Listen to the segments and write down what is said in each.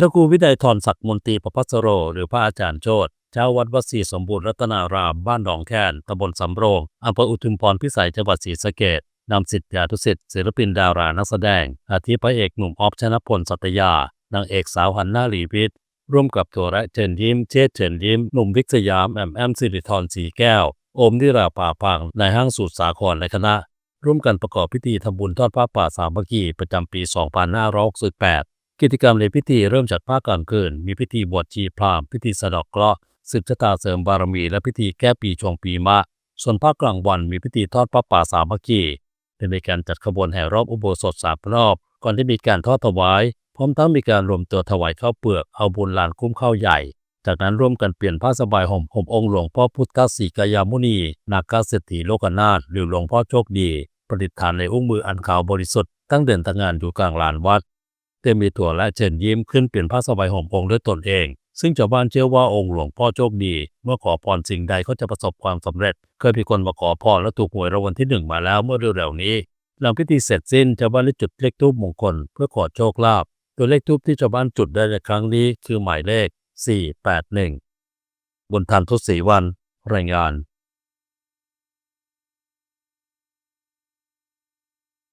พระครูวินัยทรศักดิ์มนตรีประพัสโร หรือพระอาจารย์โชตเจ้าวัดวัดศรีสมบูรณ์รัตนาราม บ้านหนองแคนตำบลสำโรงอำเภออุทุมพรพิสัยจังหวัดศรีสะเกษนำสิทธิานุสิทธิ์ศิลปินดารานักแสดง อาทิพระเอกหนุ่มออฟชนพลสัตยานางเอกสาวหันหน้าหลีวิทย์ร่วมกับโถและเชิญยิ้ม เชษเชิญยิ้ม หนุ่มวิกสยามแอมแอมสิริธรสีแก้ว โอมนิราป่าพังในห้างสูตรสาครและคณะ ร่วมกันประกอบพิธีทำบุญทอดผ้าป่าสามัคคีประจำปี 2568 กิจกรรมในพิธีเริ่มจากภาคกลางคืน มีพิธีบวชชีพราหมณ์พิธีสะดอกเคราะห์สืบชะตาเสริมบารมี และพิธีแก้ปีชงปีมะ ส่วนภาคกลางวันมีพิธีทอดผ้าป่าสามัคคีจะมีการจัดขบวนแห่รอบอุโบสถสามรอบ ก่อนที่มีการทอดถวาย พร้อมทั้งมีการรวมตัวถวายข้าวเปลือก เอาบุญลานคุ้มข้าวใหญ่ จากนั้นร่วมกันเปลี่ยนผ้าสบายห่มห่มองค์หลวงพ่อพุทธสีกายามุนี นาคเศรษฐีโลกนาถหรือหลวงพ่อโชคดี ประดิษฐานในอุ้งมืออันขาวบริสุทธิ์ตั้งเด่นตั้งงานอยู่กลางลานวัด เต็มมีถั่วและเชิญยิ้มขึ้นเปลี่ยนผ้าสบายห่มองค์ด้วยตนเอง ซึ่งชาวบ้านเชื่อว่าองค์หลวงพ่อโชคดี เมื่อขอพรสิ่งใดก็จะประสบความสำเร็จ เคยมีคนมาขอพรและถูกหวยรางวัลที่หนึ่งมาแล้วเมื่อเร็วๆนี้ หลังพิธีเสร็จสิ้นชาวบ้านได้จุดเลขทูปมงคล เพื่อขอโชคลาภตัวเลขทูปที่ชาวบ้านจุดได้ในครั้งนี้คือหมายเลข 481 บนทันทุกสีวัน รายงาน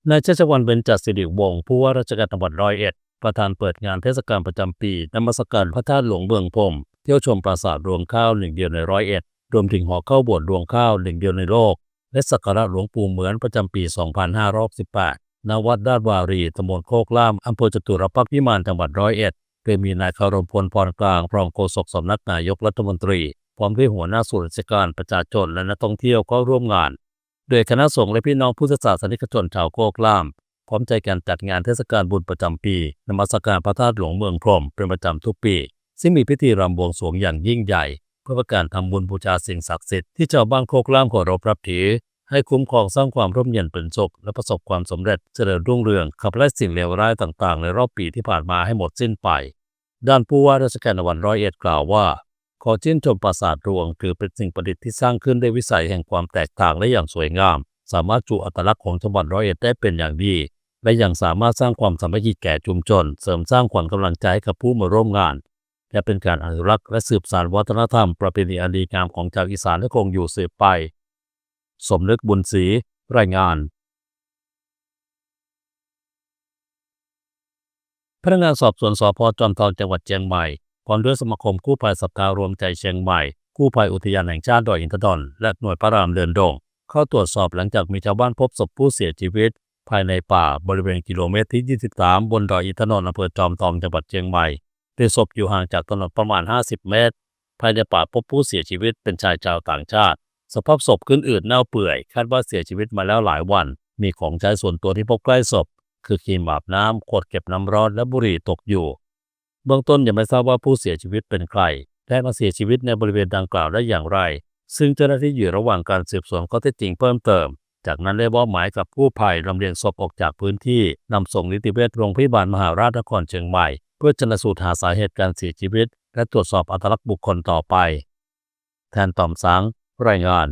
นายชัชวันเบญจสิริวงศ์ผู้ว่าราชการจังหวัดร้อยเอ็ด ประธานเปิดงานเทศกาลประจำปีนมัสการพระธาตุหลวงเมืองพรมเที่ยวชมปราสาทรวงข้าวหนึ่งเดียวในร้อยเอ็ด รวมถึงหอเข้าบวชรวงข้าวหนึ่งเดียวในโลก และสักการะหลวงปู่เหมือนประจำปี 2518ณวัดด้านวารีตำบลโคกล่ามอำเภอจตุรพักษ์พิมานจังหวัดร้อยเอ็ดโดยมีนายคารมพลพรกลางรองโฆษกสำนักนายกรัฐมนตรี พร้อมด้วยหัวหน้าส่วนราชการประชาชนและนักท่องเที่ยวเข้าร่วมงาน โดยคณะสงฆ์และพี่น้องพุทธศาสนิกชนชาวโคกล่าม พร้อมใจกันจัดงานเทศกาลบุญประจำปี นมัสการพระธาตุหลวงเมืองพรหมเป็นประจำทุกปี ซึ่งมีพิธีรำบวงสรวงอย่างยิ่งใหญ่ เพื่อประการทำบุญบูชาสิ่งศักดิ์สิทธิ์ที่ชาวบ้านโคกล่ามเคารพรับถือ ให้คุ้มครองสร้างความร่มเย็นเป็นสุขและประสบความสำเร็จเจริญรุ่งเรืองขับไล่สิ่งเลวร้ายต่างๆ ในรอบปีที่ผ่านมาให้หมดสิ้นไป ด้านผู้ว่าราชการจังหวัดร้อยเอ็ดกล่าวว่า ขอชื่นชมปราสาทรวงถือเป็นสิ่งประดิษฐ์ที่สร้างขึ้นด้วยวิสัยแห่งความแตกต่างและอย่างสวยงาม สามารถจูอัตลักษณ์ของจังหวัดร้อยเอ็ดได้เป็นอย่างดี และยังสามารถสร้างความสามัคคีแก่ชุมชน เสริมสร้างขวัญกำลังใจให้กับผู้มาร่วมงาน และเป็นการอนุรักษ์และสืบสานวัฒนธรรม ประเพณีอันดีงามของชาวอีสานและคงอยู่สืบไป สมนึกบุญศรีรายงานพนักงานสอบสวนสพจอมทองจังหวัดเชียงใหม่ พร้อมด้วยสมาคมกู้ภัยสัปดาห์รวมใจเชียงใหม่ กู้ภัยอุทยานแห่งชาติดอยอินทนนและหน่วยพระรามเดินดง เข้าตรวจสอบหลังจากมีชาวบ้านพบศพผู้เสียชีวิต ภายในป่าบริเวณกิโลเมตรที่ 23 บนดอยอินทนนท์อำเภอจอมทองจังหวัดเชียงใหม่โดยศพอยู่ห่างจากถนนประมาณ 50 เมตร ภายในป่าพบผู้เสียชีวิตเป็นชายชาวต่างชาติ สภาพศพขึ้นอืดเน่าเปื่อย คาดว่าเสียชีวิตมาแล้วหลายวัน มีของใช้ส่วนตัวที่พบใกล้ศพ คือครีมอาบน้ำขวดเก็บน้ำร้อนและบุหรี่ตกอยู่ เบื้องต้นยังไม่ทราบว่าผู้เสียชีวิตเป็นใคร และมาเสียชีวิตในบริเวณดังกล่าวได้อย่างไร ซึ่งเจ้าหน้าที่อยู่ระหว่างการสืบสวนข้อเท็จจริงเพิ่มเติม จากนั้นได้มอบหมายกับผู้ภัยลำเลียงศพออกจากพื้นที่นำส่งนิติเวชโรงพยาบาลมหาราชนครเชียงใหม่ เพื่อชนสูตรหาสาเหตุการเสียชีวิต และตรวจสอบอัตลักษณ์บุคคลต่อไป แทนต่อมสังรายงาน